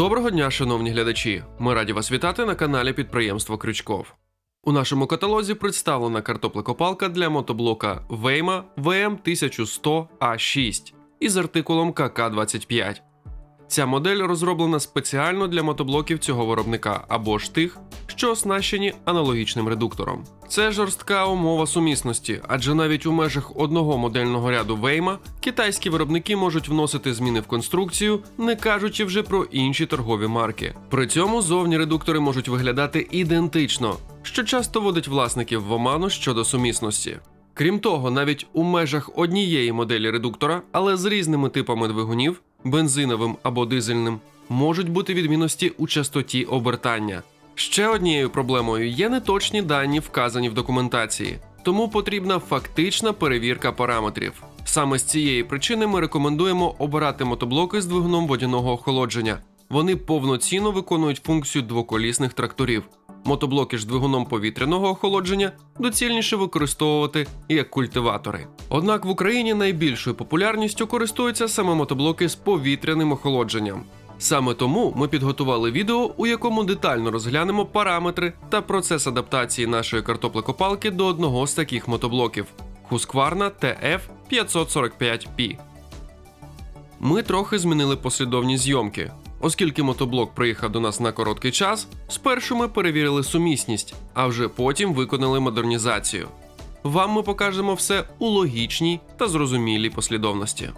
Доброго дня, шановні глядачі! Ми раді вас вітати на каналі підприємство Крючков. У нашому каталозі представлена картоплекопалка для мотоблока Вейма vm 1100 а 6 із артикулом КК25. Ця модель розроблена спеціально для мотоблоків цього виробника або ж тих, що оснащені аналогічним редуктором. Це жорстка умова сумісності, адже навіть у межах одного модельного ряду Вейма китайські виробники можуть вносити зміни в конструкцію, не кажучи вже про інші торгові марки. При цьому зовні редуктори можуть виглядати ідентично, що часто водить власників в оману щодо сумісності. Крім того, навіть у межах однієї моделі редуктора, але з різними типами двигунів, бензиновим або дизельним, можуть бути відмінності у частоті обертання. Ще однією проблемою є неточні дані, вказані в документації, тому потрібна фактична перевірка параметрів. Саме з цієї причини ми рекомендуємо обирати мотоблоки з двигуном водяного охолодження. Вони повноцінно виконують функцію двоколісних тракторів. Мотоблоки з двигуном повітряного охолодження доцільніше використовувати як культиватори. Однак в Україні найбільшою популярністю користуються саме мотоблоки з повітряним охолодженням. Саме тому ми підготували відео, у якому детально розглянемо параметри та процес адаптації нашої картоплекопалки до одного з таких мотоблоків Husqvarna TF545P. Ми трохи змінили послідовні зйомки. Оскільки мотоблок приїхав до нас на короткий час, спершу ми перевірили сумісність, а вже потім виконали модернізацію. Вам ми покажемо все у логічній та зрозумілій послідовності.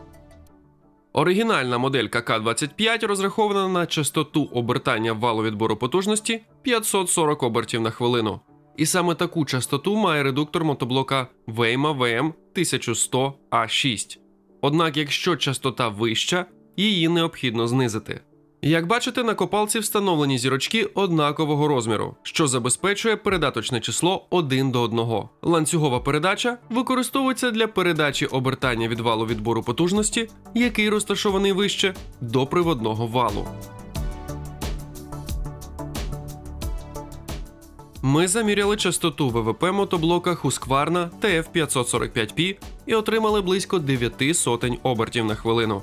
Оригінальна модель КК-25 розрахована на частоту обертання валу відбору потужності 540 обертів на хвилину. І саме таку частоту має редуктор мотоблока Weyma VM1100A6. Однак, якщо частота вища, її необхідно знизити. Як бачите, на копалці встановлені зірочки однакового розміру, що забезпечує передаточне число 1 до 1. Ланцюгова передача використовується для передачі обертання від валу відбору потужності, який розташований вище, до приводного валу. Ми заміряли частоту ВВП мотоблока Husqvarna TF545P і отримали близько 9 сотень обертів на хвилину.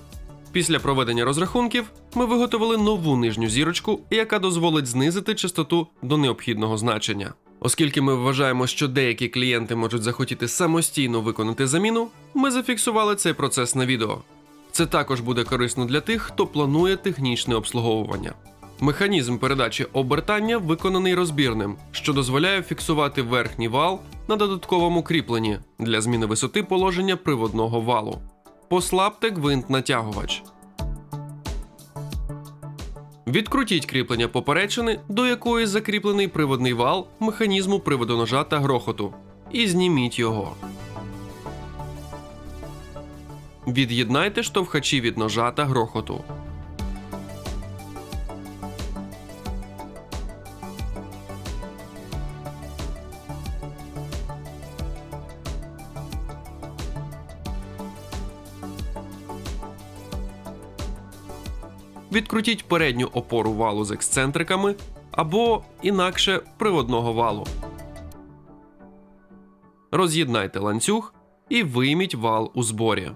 Після проведення розрахунків ми виготовили нову нижню зірочку, яка дозволить знизити частоту до необхідного значення. Оскільки ми вважаємо, що деякі клієнти можуть захотіти самостійно виконати заміну, ми зафіксували цей процес на відео. Це також буде корисно для тих, хто планує технічне обслуговування. Механізм передачі обертання виконаний розбірним, що дозволяє фіксувати верхній вал на додатковому кріпленні для зміни висоти положення приводного валу. Послабте гвинт натягувач. Відкрутіть кріплення поперечини, до якої закріплений приводний вал механізму приводу ножа та грохоту. І зніміть його. Від'єднайте штовхачі від ножа та грохоту. Відкрутіть передню опору валу з ексцентриками або інакше приводного валу. Роз'єднайте ланцюг і вийміть вал у зборі.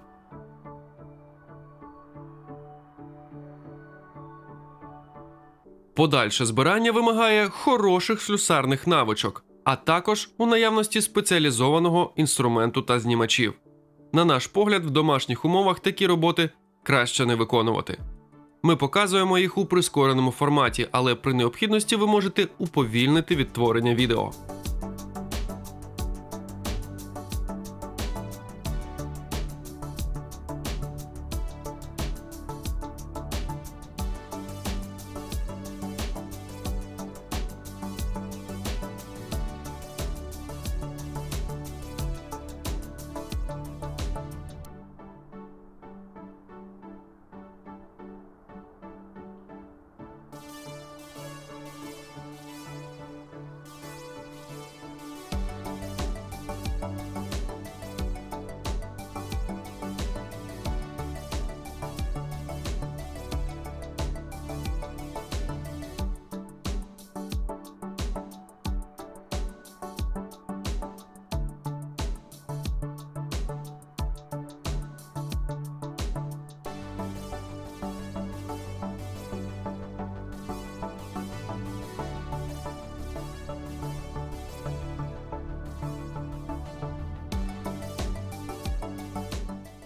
Подальше збирання вимагає хороших слюсарних навичок, а також у наявності спеціалізованого інструменту та знімачів. На наш погляд, в домашніх умовах такі роботи краще не виконувати. Ми показуємо їх у прискореному форматі, але при необхідності ви можете уповільнити відтворення відео.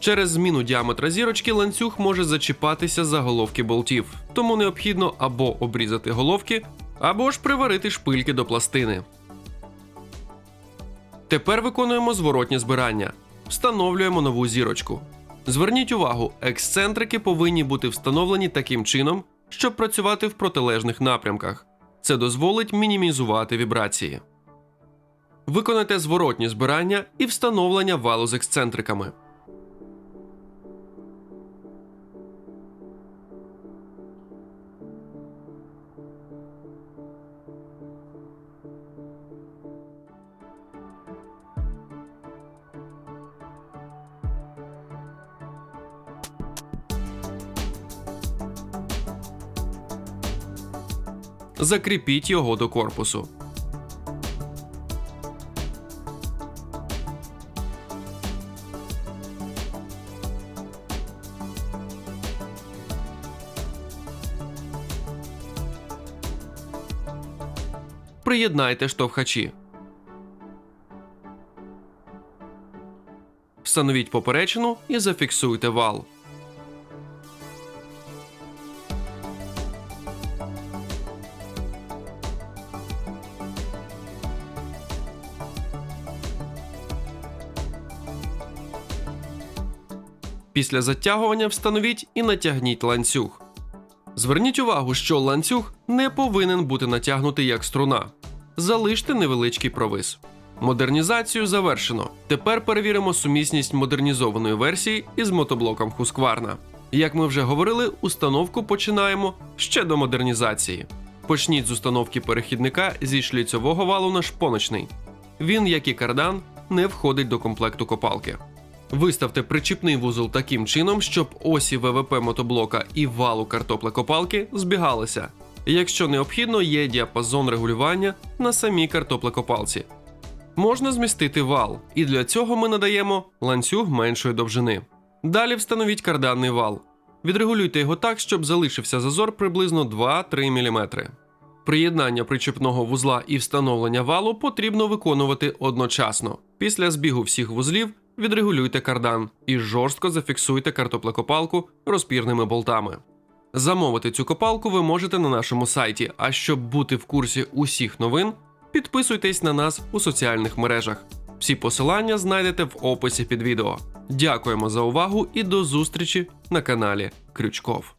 Через зміну діаметра зірочки ланцюг може зачіпатися за головки болтів, тому необхідно або обрізати головки, або ж приварити шпильки до пластини. Тепер виконуємо зворотнє збирання. Встановлюємо нову зірочку. Зверніть увагу, ексцентрики повинні бути встановлені таким чином, щоб працювати в протилежних напрямках. Це дозволить мінімізувати вібрації. Виконайте зворотнє збирання і встановлення валу з ексцентриками. Закріпіть його до корпусу. Приєднайте штовхачі. Встановіть поперечину і зафіксуйте вал. Після затягування встановіть і натягніть ланцюг. Зверніть увагу, що ланцюг не повинен бути натягнутий як струна. Залиште невеличкий провис. Модернізацію завершено. Тепер перевіримо сумісність модернізованої версії із мотоблоком Husqvarna. Як ми вже говорили, установку починаємо ще до модернізації. Почніть з установки перехідника зі шліцьового валу на шпоночний. Він, як і кардан, не входить до комплекту копалки. Виставте причіпний вузол таким чином, щоб осі ВВП мотоблока і валу картоплекопалки збігалися. Якщо необхідно, є діапазон регулювання на самій картоплекопалці. Можна змістити вал, і для цього ми надаємо ланцюг меншої довжини. Далі встановіть карданний вал. Відрегулюйте його так, щоб залишився зазор приблизно 2-3 мм. Приєднання причепного вузла і встановлення валу потрібно виконувати одночасно. Після збігу всіх вузлів відрегулюйте кардан і жорстко зафіксуйте картоплекопалку розпірними болтами. Замовити цю копалку ви можете на нашому сайті. А щоб бути в курсі усіх новин, підписуйтесь на нас у соціальних мережах. Всі посилання знайдете в описі під відео. Дякуємо за увагу і до зустрічі на каналі Крючков.